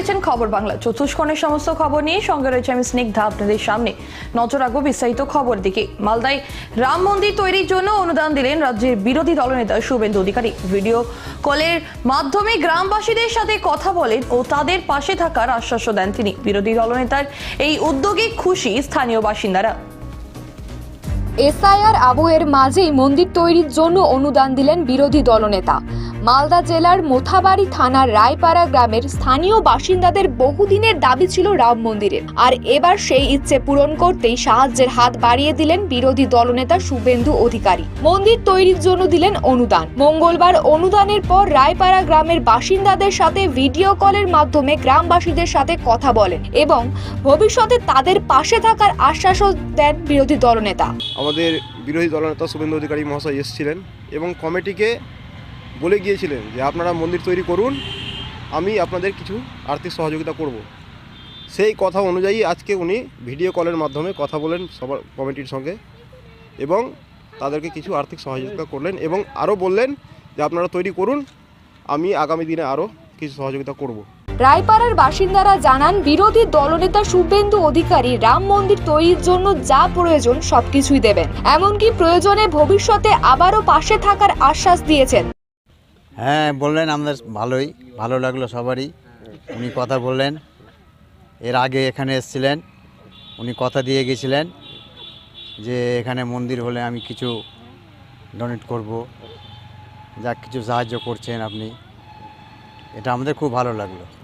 দেখছেন খবর বাংলা। চতুষ্কোণের সমস্ত খবর নিয়ে সঙ্গে রয়েছে আমি স্নিগ্ধা আপনাদের সামনে। নজর রাখব বিস্তারিত খবর দিকে। মালদায় রাম মন্দির তৈরির জন্য অনুদান দিলেন রাজ্যের বিরোধী দলনেতা শুভেন্দু অধিকারী। ভিডিও কলের মাধ্যমে গ্রামবাসীদের সাথে কথা বলেন ও তাদের পাশে থাকার আশ্বাসও দেন তিনি। বিরোধী দলনেতার এই উদ্যোগে খুশি স্থানীয় বাসিন্দারা। এসআইআর আবহের মাঝেই মন্দির তৈরির জন্য অনুদান দিলেন বিরোধী দলনেতা। মালদা জেলার মোথাবাড়ি থানার রায়পাড়া গ্রামের স্থানীয় বাসিন্দাদের বহুদিনের দাবি ছিল রাম মন্দিরের। আর এবার সেই ইচ্ছে পূরণ করতেই সাহায্যের হাত বাড়িয়ে দিলেন বিরোধী দলনেতা শুভেন্দু অধিকারী। মন্দির তৈরির জন্য দিলেন অনুদান। মঙ্গলবার অনুদানের পর রায়পাড়া গ্রামের বাসিন্দাদের সাথে ভিডিও কলের মাধ্যমে গ্রামবাসীদের সাথে কথা বলেন এবং ভবিষ্যতে তাদের পাশে থাকার আশ্বাসও দেন বিরোধী দলনেতা। আমাদের বিরোধী দলনেতা শুভেন্দু অধিকারী মহাশয় এসেছিলেন এবং কমিটিকে বলে গিয়েছিলেন যে আপনারা মন্দির তৈরি করুন, আমি আপনাদের কিছু আর্থিক সহযোগিতা করব। সেই কথা অনুযায়ী আজকে উনি ভিডিও কলের মাধ্যমে কথা বলেন সবার কমিটির সঙ্গে এবং তাদেরকে কিছু আর্থিক সহযোগিতা করলেন এবং আরও বললেন যে আপনারা তৈরি করুন, আমি আগামী দিনে আরও কিছু সহযোগিতা করব। রায়পাড়ার বাসিন্দারা জানান, বিরোধী দলনেতা শুভেন্দু অধিকারী রাম মন্দির তৈরির জন্য যা প্রয়োজন সবকিছুই দেবেন। এমনকি প্রয়োজনে ভবিষ্যতে আবারও পাশে থাকার আশ্বাস দিয়েছেন। হ্যাঁ বললেন আমাদের ভালোই, ভালো লাগল সবারই। উনি কথা বললেন। এর আগে এখানে এসেছিলেন। উনি কথা দিয়ে গেছিলেন যে এখানে মন্দির হলে আমি কিছু ডোনেট করব। যা কিছু সাহায্য করছেন আপনি। এটা আমাদের খুব ভালো লাগল।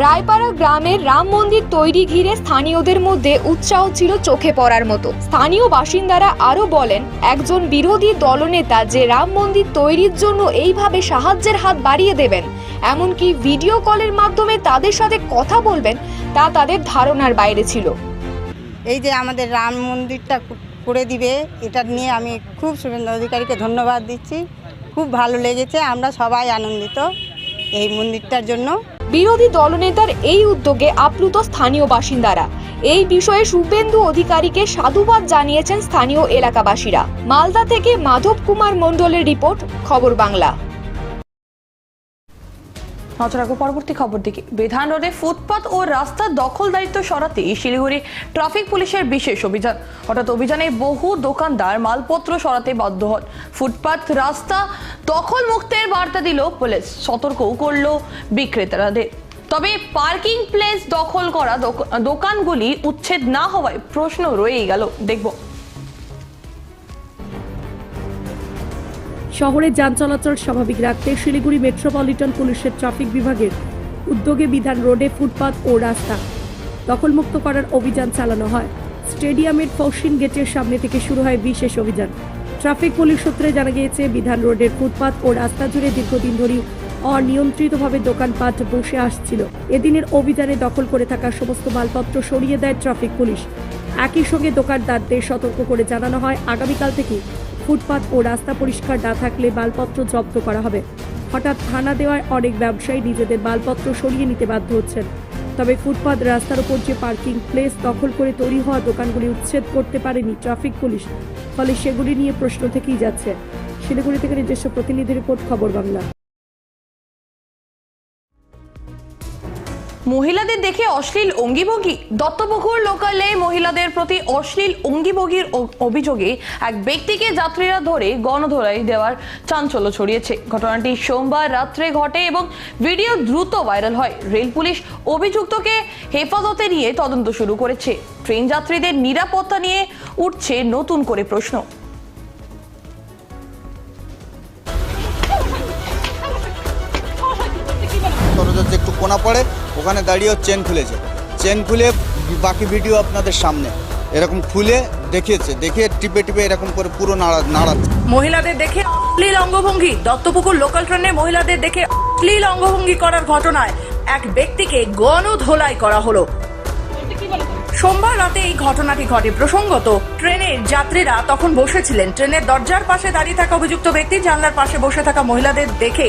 রায়পাড়া গ্রামের রাম মন্দির তৈরি ঘিরে স্থানীয়দের মধ্যে উৎসাহ ছিল চোখে পড়ার মতো। স্থানীয় বাসিন্দারা আরও বলেন, একজন বিরোধী দলনেতা যে রাম মন্দির তৈরির জন্য এইভাবে সাহায্যের হাত বাড়িয়ে দেবেন, এমনকি ভিডিও কলের মাধ্যমে তাদের সাথে কথা বলবেন, তা তাদের ধারণার বাইরে ছিল। এই যে আমাদের রাম মন্দিরটা করে দিবে, এটা নিয়ে আমি খুব শুভেন্দু অধিকারীকে ধন্যবাদ দিচ্ছি। খুব ভালো লেগেছে, আমরা সবাই আনন্দিত এই মন্দিরটার জন্য। বিরোধী দলনেতার এই উদ্যোগে আপ্লুত স্থানীয় বাসিন্দারা। এই বিষয়ে শুভেন্দু অধিকারীকে সাধুবাদ জানিয়েছেন স্থানীয় এলাকাবাসীরা। মালদা থেকে মাধব কুমার মণ্ডলের রিপোর্ট, খবর বাংলা। নজর রাখব পরবর্তী খবর দিকে বিধান রোডে ফুটপাত ও রাস্তার দখলদারিত্ব সরাতে শিলিগুড়ি ট্রাফিক পুলিশের বিশেষ অভিযান। হঠাৎ অভিযানে বহু দোকানদার মালপত্র সরাতে বাধ্য হন। ফুটপাত রাস্তা দখল মুক্তের বার্তা দিল পুলিশ। সতর্কও করল বিক্রেতাদের। তবে পার্কিং প্লেস দখল করা দোক- দোকানগুলি উচ্ছেদ না হওয়ায় প্রশ্ন রয়েই গেল। দেখব। শহরে যান চলাচল স্বাভাবিক রাখতে শিলিগুড়ি মেট্রোপলিটন পুলিশের ট্রাফিক বিভাগের উদ্যোগে বিধান রোডে ফুটপাত ও রাস্তা দখলমুক্ত করার অভিযান চালানো হয়। স্টেডিয়ামের পশ্চিম গেটের সামনে থেকে শুরু হয় বিশেষ অভিযান। ট্রাফিক পুলিশ সূত্রে জানা গিয়েছে, বিধান রোডের ফুটপাত ও রাস্তা জুড়ে দীর্ঘদিন ধরেই অনিয়ন্ত্রিতভাবে দোকানপাট বসে আসছিল। এদিনের অভিযানে দখল করে থাকা সমস্ত মালপত্র সরিয়ে দেয় ট্রাফিক পুলিশ। একই সঙ্গে দোকানদারদের সতর্ক করে জানানো হয়, আগামীকাল থেকে ফুটপাত ও রাস্তা পরিষ্কার না থাকলে মালপত্র জব্দ করা হবে। হঠাৎ থানা দেওয়ায় অনেক ব্যবসায়ী নিজেদের মালপত্র সরিয়ে নিতে বাধ্য হচ্ছেন। তবে ফুটপাত রাস্তার উপর যে পার্কিং প্লেস দখল করে তৈরি হওয়া দোকানগুলি উচ্ছেদ করতে পারেনি ট্রাফিক পুলিশ, ফলে সেগুলি নিয়ে প্রশ্ন থেকেই যাচ্ছে। শিলিগুড়ি থেকে নিজস্ব প্রতিনিধি রিপোর্ট, খবর বাংলা। মহিলাদের দেখে অশ্লীল অঙ্গিভঙ্গি। দত্তপুকুর লোকালে মহিলাদের প্রতি অশ্লীল অঙ্গিভঙ্গির অভিযোগে এক ব্যক্তিকে যাত্রীরা ধরে গণধোলাই দেওয়ার চাঞ্চল্য ছড়িয়েছে। ঘটনাটি সোমবার রাত্রে ঘটে এবং ভিডিও দ্রুত ভাইরাল হয়। রেল পুলিশ অভিযুক্তকে হেফাজতে নিয়ে তদন্ত শুরু করেছে। ট্রেন যাত্রীদের নিরাপত্তা নিয়ে উঠছে নতুন করে প্রশ্ন। একটু কোনা পড়ে। ওখানে দাঁড়িয়েও চেন খুলেছে। চেন খুলে বাকি ভিডিও আপনাদের সামনে। এরকম খুলে দেখিয়েছে, দেখিয়ে টিপে টিপে এরকম করে পুরো নাড়া, নাড়াচ্ছে। মহিলাদের দেখে অশ্লীল অঙ্গভঙ্গি। দত্তপুকুর লোকাল ট্রেনে মহিলাদের দেখে অশ্লীল অঙ্গভঙ্গি করার ঘটনায় এক ব্যক্তিকে গণধোলাই করা হলো। সোমবার রাতে এই ঘটনাটি ঘটে। প্রসঙ্গত ট্রেনের যাত্রীরা তখন বসেছিলেন। ট্রেনের দরজার পাশে দাঁড়িয়ে থাকা অভিযুক্ত ব্যক্তি জানলার পাশে বসে থাকা মহিলাদের দেখে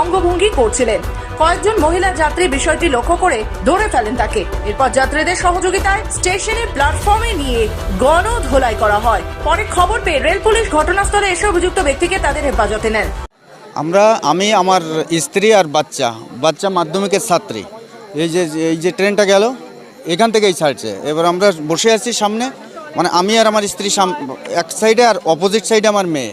অঙ্গভঙ্গি করছিলেন। কয়েকজন মহিলা যাত্রী বিষয়টি লক্ষ্য করে ধরে ফেলেন তাকে। এরপর যাত্রীদের সহযোগিতায় স্টেশনের প্ল্যাটফর্মে নিয়ে গণধোলাই করা হয়। পরে খবর পেয়ে রেল পুলিশ ঘটনাস্থলে এসে অভিযুক্ত ব্যক্তিকে তাদের হেফাজতে নেন। আমরা, আমি, আমার স্ত্রী আর বাচ্চা বাচ্চা মাধ্যমিকের ছাত্রী। এই যে এই যে ট্রেনটা গেল, এখান থেকেই ছাড়ছে। এবার আমরা বসে আছি সামনে। মানে আমি আর আমার স্ত্রী এক সাইডে আর অপোজিট সাইডে আমার মেয়ে।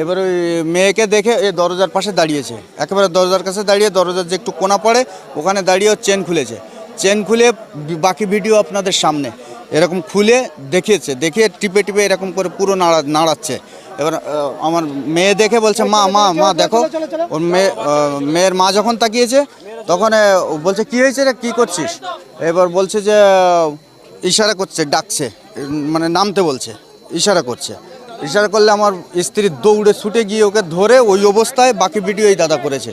এবার ওই মেয়েকে দেখে এই দরজার পাশে দাঁড়িয়েছে। একেবারে দরজার কাছে দাঁড়িয়ে দরজার যে একটু কোনা পড়ে ওখানে দাঁড়িয়ে ও চেন খুলেছে। চেন খুলে বাকি ভিডিও আপনাদের সামনে। এরকম খুলে দেখিয়েছে দেখিয়ে টিপে টিপে এরকম করে পুরো নাড়া নাড়াচ্ছে। এবার আমার মেয়ে দেখে বলছে মা মা মা দেখো। ওর মেয়ে মেয়ের মা যখন তাকিয়েছে তখন ও বলছে কি হয়েছে রে? কী করছিস? এবার বলছে যে ইশারা করছে ডাকছে। মানে নামতে বলছে ইশারা করছে। ইশারা করলে আমার স্ত্রী দৌড়ে ছুটে গিয়ে ওকে ধরে ওই অবস্থায় বাকি ভিডিও এই দাদা করেছে।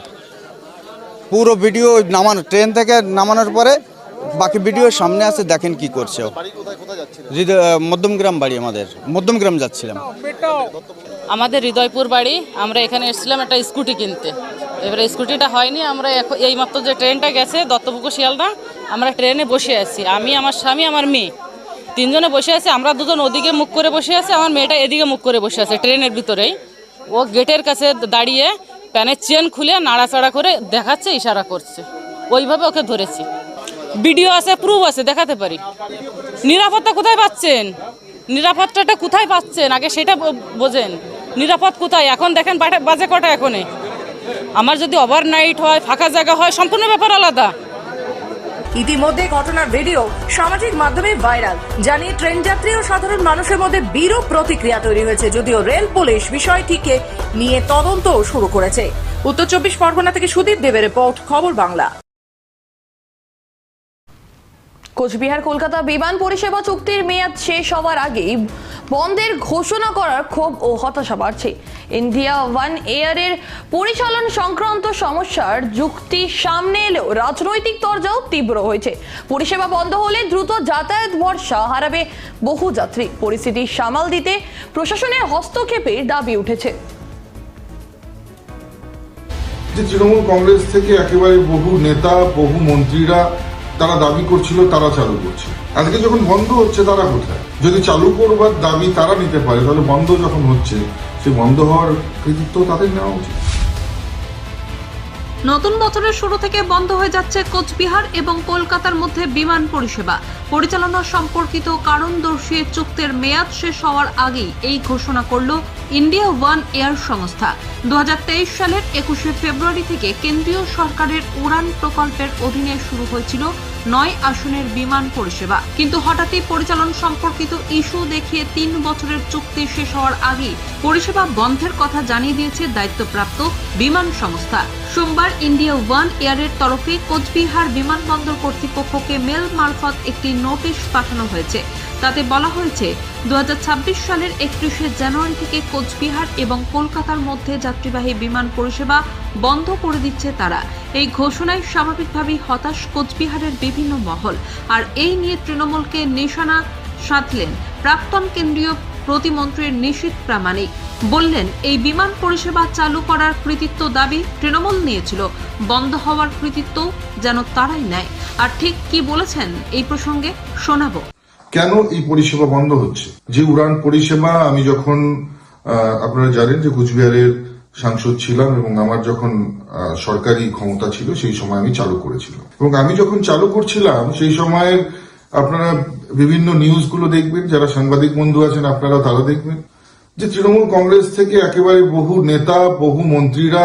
পুরো ভিডিও নামানো ট্রেন থেকে নামানোর পরে বাকি ভিডিও সামনে আছে দেখেন কি করছে মধ্যমগ্রাম বাড়ি আমাদের মধ্যমগ্রাম যাচ্ছিলাম। আমাদের হৃদয়পুর বাড়ি আমরা এখানে এসেছিলাম একটা স্কুটি কিনতে। এবারে স্কুটিটা হয়নি আমরা এখন এইমাত্র যে ট্রেনটা গেছে দত্তপুকুর শিয়ালদা আমরা ট্রেনে বসে আছি। আমি আমার স্বামী আমার মেয়ে। তিনজনে বসে আছি, আমরা দুজন ওদিকে মুখ করে বসে আছি, আমার মেয়েটা এদিকে মুখ করে বসে আছে ট্রেনের ভিতরেই। ও গেটের কাছে দাঁড়িয়ে প্যানের চেন খুলে নাড়াচাড়া করে দেখাচ্ছে, ইশারা করছে। ওইভাবে ওকে ধরেছি। ভিডিও আছে প্রুফ আছে, দেখাতে পারি। নিরাপত্তা কোথায় পাচ্ছেন? নিরাপত্তাটা কোথায় পাচ্ছেন? আগে সেটা বোঝেন। নিরাপদ কোথায়? এখন দেখেন বাজে কটা এখনে। আমার যদি ওভারনাইট হয়, ফাঁকা জায়গা হয়, সম্পূর্ণ ব্যাপার আলাদা। ইতিমধ্যে ঘটনার ভিডিও সামাজিক মাধ্যমে ভাইরাল জানিয়ে ট্রেন যাত্রী ও সাধারণ মানুষের মধ্যে বিরূপ প্রতিক্রিয়া তৈরি হয়েছে, যদিও রেল পুলিশ বিষয়টিকে নিয়ে তদন্ত শুরু করেছে। উত্তর চব্বিশ পরগনা থেকে সুদীপ দেবের রিপোর্ট, খবর বাংলা। কোচবিহার, কলকাতা বিমান পরিষেবা চুক্তির মেয়াদ শেষ হওয়ার আগেই বন্ধের ঘোষণা করার ক্ষোভ ও হতাশা বাড়ছে। ইন্ডিয়া ওয়ান এয়ারের পরিচালন সংক্রান্ত সমস্যার যুক্তি সামনে এলেও রাজনৈতিক তরজাও তীব্র হয়েছে। পরিষেবা বন্ধ হলে দ্রুত যাতায়াত ভরসা হারাবে বহু যাত্রী। পরিস্থিতি সামাল দিতে প্রশাসনের হস্তক্ষেপের দাবি উঠেছে। তৃণমূল কংগ্রেস থেকে একেবারে বহু নেতা, বহু মন্ত্রীরা তারা দাবি করছিল, তারা চালু করছে। আজকে যখন বন্ধ হচ্ছে, তারা কোথায়? যদি চালু করবার দাবি তারা নিতে পারে, তাহলে বন্ধ যখন হচ্ছে, সে বন্ধ হওয়ার কৃতিত্ব তাদের নেওয়া উচিত। নতুন বছরের শুরু থেকে বন্ধ হয়ে যাচ্ছে কোচবিহার এবং কলকাতার মধ্যে বিমান পরিষেবা। পরিচালনা সম্পর্কিত কারণ দর্শিয়ে চুক্তির মেয়াদ শেষ হওয়ার আগেই এই ঘোষণা করল ইন্ডিয়া ওয়ান এয়ার সংস্থা। দু হাজার তেইশ সালের একুশে ফেব্রুয়ারি থেকে কেন্দ্রীয় সরকারের উড়ান প্রকল্পের অধীনে শুরু হয়েছিল নয় আসনের বিমান পরিষেবা। কিন্তু হঠাৎই পরিচালন সম্পর্কিত ইস্যু দেখিয়ে তিন বছরের চুক্তি শেষ হওয়ার আগেই পরিষেবা বন্ধের কথা জানিয়ে দিয়েছে দায়িত্বপ্রাপ্ত বিমান সংস্থা। সোমবার ইন্ডিয়া ওয়ান এয়ারের তরফে কোচবিহার বিমানবন্দর কর্তৃপক্ষকে মেল মারফত একটি নোটিশ পাঠানো হয়েছে। তাতে বলা হয়েছে দু হাজার ছাব্বিশ সালের একত্রিশে জানুয়ারি থেকে কোচবিহার এবং কলকাতার মধ্যে যাত্রীবাহী বিমান পরিষেবা বন্ধ করে দিচ্ছে তারা। এই ঘোষণায় স্বাভাবিকভাবেই হতাশ কোচবিহারের বিভিন্ন মহল। আর এই নিয়ে তৃণমূলকে নিশানা সাধলেন প্রাক্তন কেন্দ্রীয় প্রতিমন্ত্রীর নিশীত প্রামাণিক। বললেন, এই বিমান পরিষেবা চালু করার কৃতিত্ব দাবি তৃণমূল নিয়েছিল। বন্ধ হওয়ার কৃতিত্ব যেন তারাই নেয়। আর ঠিক কি বলেছেন এই প্রসঙ্গে শোনাবো। কেন এই পরিষেবা বন্ধ হচ্ছে? যে উড়ান পরিষেবা, আমি যখন আপনারা জানেন যে কুচবিহারের সাংসদ ছিলাম এবং আমার যখন সরকারি ক্ষমতা ছিল, সেই সময় আমি চালু করেছিলাম। এবং আমি যখন চালু করছিলাম, সেই সময়ের আপনারা বিভিন্ন নিউজগুলো দেখবেন, যারা সাংবাদিক বন্ধু আছেন আপনারা তারা দেখবেন, যে তৃণমূল কংগ্রেস থেকে একেবারে বহু নেতা, বহু মন্ত্রীরা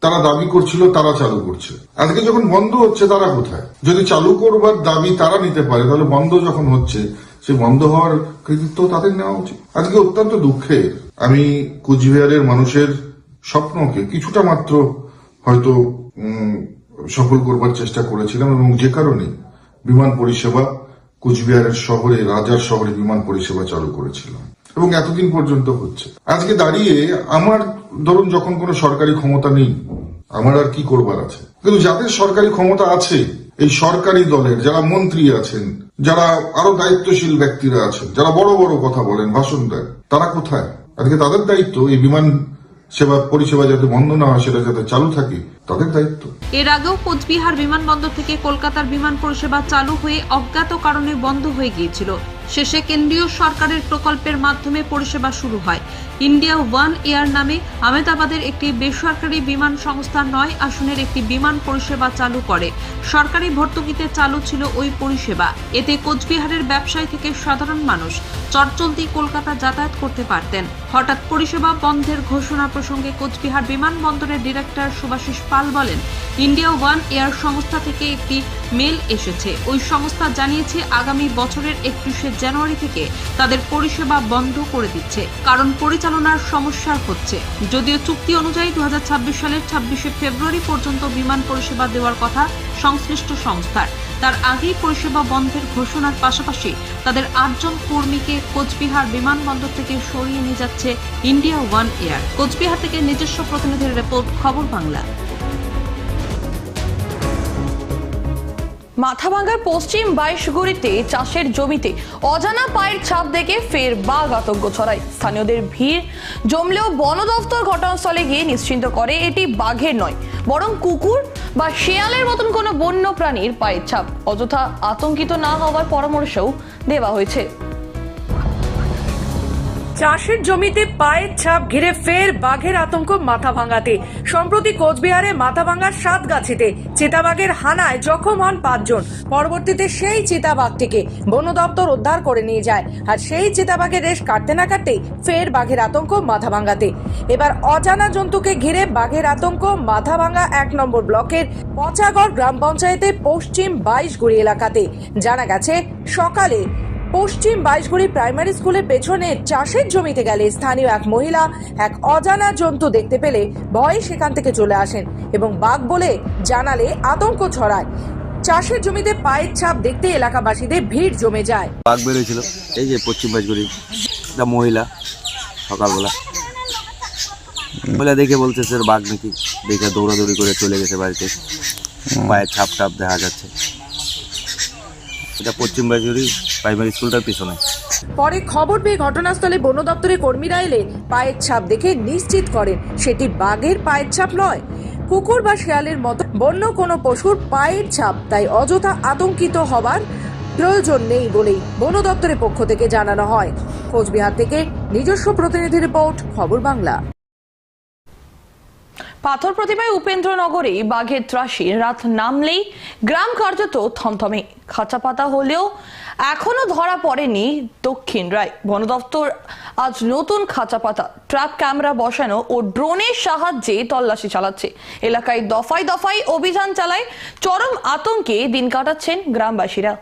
তারা দাবি করছিল, তারা চালু করছে। আজকে যখন বন্ধ হচ্ছে, তারা কোথায়? যদি চালু করবার দাবি তারা নিতে পারে, তাহলে বন্ধ যখন হচ্ছে সে বন্ধ হওয়ার কৃতিত্ব তাদের নেওয়া উচিত। আজকে অত্যন্ত দুঃখের, আমি কুচবিহারের মানুষের স্বপ্নকে কিছুটা মাত্র হয়তো সফল করবার চেষ্টা করেছিলাম এবং যে কারণে বিমান পরিষেবা কুচবিহারের শহরে, রাজার শহরে বিমান পরিষেবা চালু করেছিলাম। এবং এতদিন পর্যন্ত হচ্ছে। আজকে দাঁড়িয়ে আমার ধরুন যখন কোনো সরকারি ক্ষমতা নেই, আমার আর কি করবার আছে? কিন্তু যাদের সরকারি ক্ষমতা আছে, এই সরকারি দলের যারা মন্ত্রী আছেন, যারা আরও দায়িত্বশীল ব্যক্তিরা আছেন, যারা বড় বড় কথা বলেন, ভাষণ দেন, তারা কোথায়? আজকে তাদের দায়িত্ব এই বিমান সেবা পরিষেবা যাতে বন্ধ না হয়, সেটা যাতে চালু থাকে, তাদের দায়িত্ব। এর আগেও কোচবিহার বিমানবন্দর থেকে কলকাতার বিমান পরিষেবা চালু হয়ে অজ্ঞাত কারণে বন্ধ হয়ে গিয়েছিল। শেষে কেন্দ্রীয় সরকারের প্রকল্পের মাধ্যমে পরিষেবা শুরু হয়। ইন্ডিয়া ওয়ান এয়ার নামে আহমেদাবাদের একটি বেসরকারি বিমান সংস্থা নয় আসনের একটি বিমান পরিষেবা চালু করে। সরকারি ভর্তুকিতে চালু ছিল ওই পরিষেবা। এতে কোচবিহারের ব্যবসায়ী থেকে সাধারণ মানুষ চটচলতি কলকাতা যাতায়াত করতে পারতেন। হঠাৎ পরিষেবা বন্ধের ঘোষণা প্রসঙ্গে কোচবিহার বিমানবন্দরের ডিরেক্টর সুভাষিস পাল বলেন, ইন্ডিয়া ওয়ান এয়ার সংস্থা থেকে একটি মেল এসেছে। ওই সংস্থা জানিয়েছে, আগামী বছরের একত্রিশে জানুয়ারি থেকে তাদের পরিষেবা বন্ধ করে দিচ্ছে, কারণ পরিচালনার সমস্যা হচ্ছে। যদিও চুক্তি অনুযায়ী দুহাজার ছাব্বিশ সালের ছাব্বিশে ফেব্রুয়ারি পর্যন্ত বিমান পরিষেবা দেওয়ার কথা সংশ্লিষ্ট সংস্থার, তার আগেই পরিষেবা বন্ধের ঘোষণার পাশাপাশি তাদের আটজন কর্মীকে কোচবিহার বিমানবন্দর থেকে সরিয়ে নিয়ে যাচ্ছে ইন্ডিয়া ওয়ান এয়ার। কোচবিহার থেকে নিজস্ব প্রতিনিধির রিপোর্ট, খবর বাংলা। মাথাভাঙ্গার পশ্চিম বাইশগুড়িতে চাষের জমিতে অজানা পায়ের ছাপ দেখে ফের বাঘ আতঙ্ক ছড়ায়। স্থানীয়দের ভিড় জমলেও বন দফতর ঘটনাস্থলে গিয়ে নিশ্চিন্ত করে এটি বাঘের নয়, বরং কুকুর বা শেয়ালের মতন কোনো বন্য প্রাণীর পায়ের ছাপ। অযথা আতঙ্কিত না হওয়ার পরামর্শও দেওয়া হয়েছে। চাষের জমিতে পায়ের ছাপ ঘিরে ফের বাঘের আতঙ্ক মাথা ভাঙাতে সম্প্রতি কোচবিহারে মাথা ভাঙার সাত গাছিতে চিতাবাঘের হানায় জখম হন পাঁচজন। পরবর্তীতে সেই চিতাবাঘটিকে বন দপ্তর উদ্ধার করে নিয়ে যায়। আর সেই চিতাবাঘের রেশ কাটতে না কাটতেই ফের বাঘের আতঙ্ক মাথা ভাঙাতে এবার অজানা জন্তুকে ঘিরে বাঘের আতঙ্ক মাথা ভাঙা এক নম্বর ব্লকের পচাগড় গ্রাম পঞ্চায়েতের পশ্চিম বাইশগুড়ি এলাকাতে। জানা গেছে, সকালে পশ্চিম বাইশগুড়ি প্রাইমারি স্কুলের পেছনে চাষের জমিতে গেলে স্থানীয় এক মহিলা এক অজানা জন্তু দেখতে পেলে ভয়ে সেখান থেকে চলে আসেন এবং বাঘ বলে জানালে আতঙ্ক ছড়ায়। চাষের জমিতে পায়ের ছাপ দেখতে এলাকাবাসীদের ভিড় জমে যায়। বাঘ বেরোয়েছিল। এই যে পশ্চিম বাইশগুড়ি, একটা মহিলা সকালবেলা। মহিলা দেখে স্যার বাঘ নাকি দেখে দৌড়াদৌড়ি করে চলে গেছে বাড়িতে। পায়ের ছাপ টাপ দেখা যাচ্ছে। এটা পশ্চিম বাজগুড়ি প্রাইমারি স্কুলটার পিছনে। পরে খবর পেয়ে ঘটনাস্থলে বন দপ্তরের কর্মীরা এলে পায়ের ছাপ দেখে নিশ্চিত করেন সেটি বাঘের পায়ের ছাপ নয়। কুকুর বা শেয়ালের মতো বন্য কোনো পশুর পায়ের ছাপ, তাই অযথা আতঙ্কিত হবার প্রয়োজন নেই বলেই বন দপ্তরের পক্ষ থেকে জানানো হয়। কোচবিহার থেকে নিজস্ব প্রতিনিধি রিপোর্ট, খবর বাংলা। পাথর প্রতিমায় উপেন্দ্রনগরে বাঘের ত্রাসী রাত নামলেই গ্রাম কার্যত থমথমে খাঁচা পাতা হলেও এখনও ধরা পড়েনি দক্ষিণ রায়। বন দপ্তর আজ নতুন খাঁচা পাতা ক্যামেরা বসানো ও ড্রোনের সাহায্যে তল্লাশি চালাচ্ছে। এলাকায় দফায় দফায় অভিযান চালায় চরম আতঙ্কে দিন কাটাচ্ছেন গ্রামবাসীরা।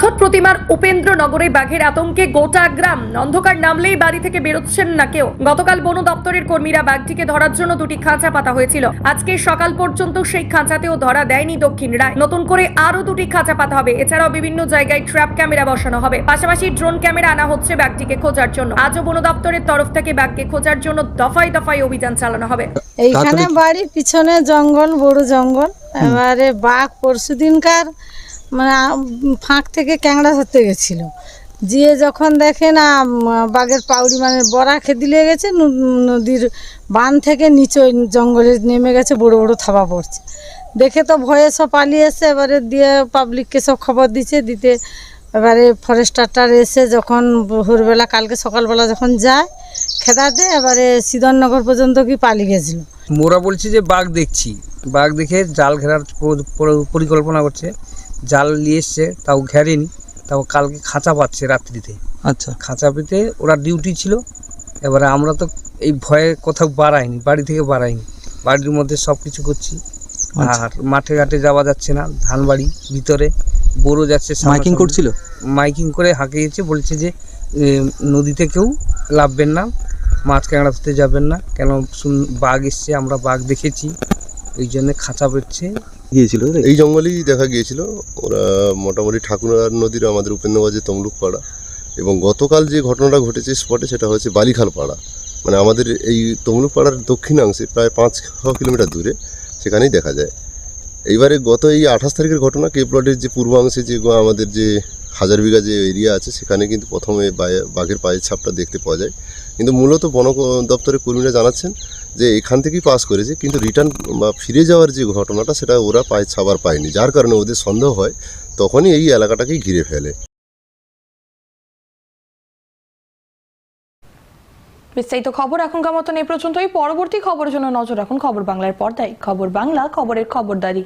পাথর প্রতিমার উপেন্দ্রনগরে বাঘের আতঙ্কে গোটা গ্রাম। অন্ধকার নামলেই বাড়ি থেকে বেরোচ্ছেন না কেউ। গতকাল বন দপ্তরের কর্মীরা বাঘটিকে ধরার জন্য দুটি খাঁচা পাতা হয়েছিল। আজকে সকাল পর্যন্ত সেই খাঁচাতেও ধরা দেয়নি দক্ষিণ রায়। নতুন করে আরও দুটি খাঁচা পাতা হবে। এছাড়াও বিভিন্ন জায়গায় ট্র্যাপ ক্যামেরা বসানো হবে। পাশাপাশি ড্রোন ক্যামেরা আনা হচ্ছে বাঘটিকে খোঁজার জন্য। আজও বন দপ্তরের তরফ থেকে বাঘকে খোঁজার জন্য দফায় দফায় অভিযান চালানো হবে। এইখানে বাড়ির পিছনে জঙ্গল, বড় জঙ্গল। এবারে বাঘ পরশু দিনকার মানে ফাঁক থেকে ক্যাংড়া ধরতে গেছিল। গিয়ে যখন দেখে না বাঘের পাউড়ি মানে বড়া খেদি লেগে গেছে নদীর বান থেকে নিচে জঙ্গলে নেমে গেছে, বড় বড় থাবা পড়ছে। দেখে তো ভয়ে সব পালিয়ে এসে এবারে দিয়ে পাবলিককে সব খবর দিচ্ছে, দিতে এবারে ফরেস্টারটার এসে যখন ভোরবেলা, কালকে সকালবেলা যখন যায়, খেদাতে এবারে সিদননগর পর্যন্ত কি পালিয়ে গেছিল। মোরা বলছি যে বাঘ দেখছি। বাঘ দেখে জাল ঘেরার পরিকল্পনা করছে। জাল নিয়ে এসছে তাও ঘেরেনি তাও কালকে খাঁচা পাচ্ছে রাত্রিতে। আচ্ছা। খাঁচা পেতে ওরা ডিউটি ছিল এবারে আমরা তো এই ভয়ে কোথাও বাড়াইনি বাড়ি থেকে বাড়াইনি। বাড়ির মধ্যে সব কিছু করছি। আচ্ছা। আর মাঠে ঘাটে যাওয়া যাচ্ছে না ধান বাড়ি ভিতরে বড়ো যাচ্ছে মাইকিং করছিল? মাইকিং করে হাঁকিয়েছে বলছে যে নদীতে কেউ লাভবেন না মাছ ক্যাংড়া ধরতে যাবেন না কেন শুন- বাঘ এসছে আমরা বাঘ দেখেছি। ওই জন্য খাঁচা পেটছে গিয়েছিল এই জঙ্গলেই দেখা গিয়েছিল। ওরা মোটামুটি ঠাকুরার নদীর আমাদের উপেন্দ্রবাজের তমলুক পাড়া এবং গতকাল যে ঘটনাটা ঘটেছে স্পটে সেটা হচ্ছে বালিখাল পাড়া। মানে আমাদের এই তমলুক পাড়ার দক্ষিণাংশে প্রায় পাঁচ ছ কিলোমিটার দূরে সেখানেই দেখা যায়। এইবারে গত এই আঠাশ তারিখের ঘটনা কে প্লটের যে পূর্বাংশে যে আমাদের যে হাজার বিঘা যে এরিয়া আছে সেখানে কিন্তু প্রথমে বায়ে- বাঘের পায়ের ছাপটা দেখতে পাওয়া যায়। কিন্তু মূলত বন দপ্তরের কর্মীরা জানাচ্ছেন যে এখান থেকেই পাস করেছে, কিন্তু রিটার্ন বা ফিরে যাওয়ার যে ঘটনাটা সেটা ওরা পায়ের ছাপ আর পায়নি। যার কারণে ওদের সন্দেহ হয়, তখনই এই এলাকাটাকেই ঘিরে ফেলে। বিস্তারিত খবর এখনকার মতন এই পর্যন্তই। পরবর্তী খবরের জন্য নজর রাখুন খবর বাংলার পর্দায়। খবর বাংলা, খবরের খবরদারি।